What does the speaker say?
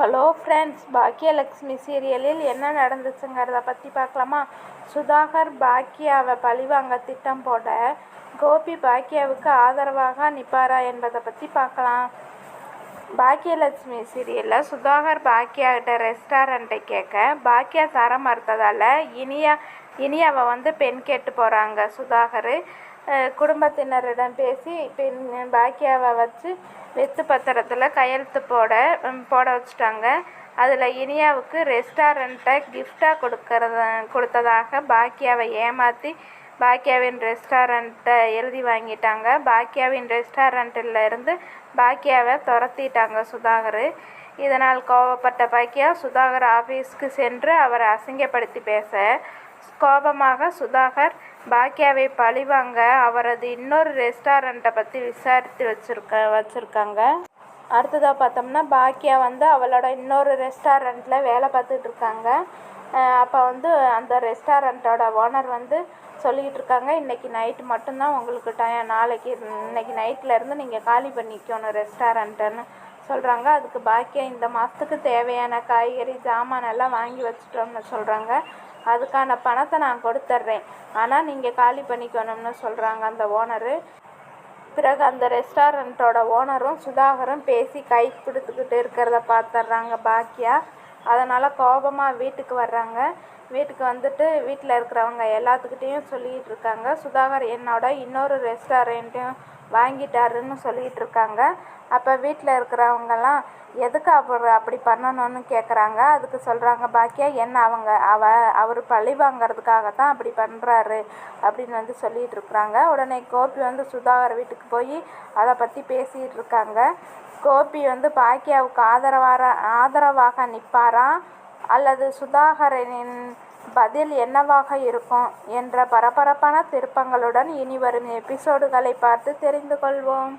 Hello friends Bhagyalakshmi சீரியலில் என்ன நடந்துச்சுங்கிறத பற்றி பார்க்கலாமா? சுதாகர் பாக்கியாவை பழிவாங்க திட்டம் போட கோபி பாக்கியாவுக்கு ஆதரவாக நிற்பாரா என்பதை பற்றி பார்க்கலாம். பாக்கியலட்சுமி சீரியலில் சுதாகர் பாக்கியாகிட்ட ரெஸ்டாரண்ட்டை கேட்க பாக்கியா தர மறுத்ததால் இனியா இனி அவள் வந்து பெண் கேட்டு போகிறாங்க சுதாகர். குடும்பத்தினரிடம் பேசி பெண் பாக்கியாவை வச்சு வெத்து பத்திரத்தில் கையெழுத்து போட போட வச்சுட்டாங்க. அதில் இனியாவுக்கு ரெஸ்டாரண்ட்டை கிஃப்டாக கொடுக்கறத கொடுத்ததாக பாக்கியாவை ஏமாற்றி பாக்கியாவின் ரெஸ்டாரண்ட்டை எழுதி வாங்கிட்டாங்க. பாக்கியாவின் ரெஸ்டாரண்ட்டில் இருந்து பாக்கியாவை துரத்திட்டாங்க சுதாகர். இதனால் கோபப்பட்ட பாக்கியா சுதாகர் ஆஃபீஸ்க்கு சென்று அவரை அசிங்கப்படுத்தி பேச கோபமாக சுதாகர் பாக்கியாவை பழிவாங்க அவரது இன்னொரு ரெஸ்டாரண்ட்டை பற்றி விசாரித்து வச்சுருக்க வச்சுருக்காங்க. அடுத்ததாக பார்த்தோம்னா பாக்கியா வந்து அவளோட இன்னொரு ரெஸ்டாரண்ட்டில் வேலை பார்த்துட்டு இருக்காங்க. அப்போ வந்து அந்த ரெஸ்டாரண்ட்டோட ஓனர் வந்து சொல்லிக்கிட்டு இருக்காங்க இன்றைக்கி நைட்டு மட்டும்தான் உங்களுக்கு டைம் நாளைக்கு இன்னைக்கு இருந்து நீங்கள் காலி பண்ணிக்கணும் ரெஸ்டாரண்ட்டுன்னு சொல்கிறாங்க அதுக்கு பாக்கியம் இந்த மாதத்துக்கு தேவையான காய்கறி ஜாமான் எல்லாம் வாங்கி வச்சுட்டோம்னு சொல்கிறாங்க அதுக்கான பணத்தை நான் கொடுத்துட்றேன் ஆனால் நீங்கள் காலி பண்ணிக்கணும்னு சொல்கிறாங்க அந்த ஓனரு. பிறகு அந்த ரெஸ்டாரண்ட்டோட ஓனரும் சுதாகரும் பேசி கை கொடுத்துக்கிட்டு இருக்கிறத பார்த்துட்றாங்க பாக்கியா. அதனால் கோபமாக வீட்டுக்கு வர்றாங்க. வீட்டுக்கு வந்துட்டு வீட்டில் இருக்கிறவங்க எல்லாத்துக்கிட்டேயும் சொல்லிகிட்டு இருக்காங்க சுதாகர் என்னோட இன்னொரு ரெஸ்டாரண்ட்டையும் வாங்கிட்டாருன்னு சொல்லிகிட்டு இருக்காங்க அப்போ வீட்டில் இருக்கிறவங்கெல்லாம் எதுக்கு அவர் அப்படி பண்ணணும்னு கேட்குறாங்க அதுக்கு சொல்கிறாங்க பாக்கியா என்ன அவங்க அவ அவர் பழி வாங்கிறதுக்காக தான் அப்படி பண்ணுறாரு அப்படின்னு வந்து சொல்லிகிட்டு இருக்கிறாங்க உடனே கோபி வந்து சுதாகர் வீட்டுக்கு போய் அதை பற்றி பேசிகிட்டு இருக்காங்க கோபி வந்து பாக்கியாவுக்கு ஆதரவாக ஆதரவாக நிற்பாராம் அல்லது சுதாகரனின் பதில் என்னவாக இருக்கும் என்ற பரபரப்பான திருப்பங்களுடன் இனி வரும் எபிசோடுகளை பார்த்து தெரிந்து கொள்வோம்.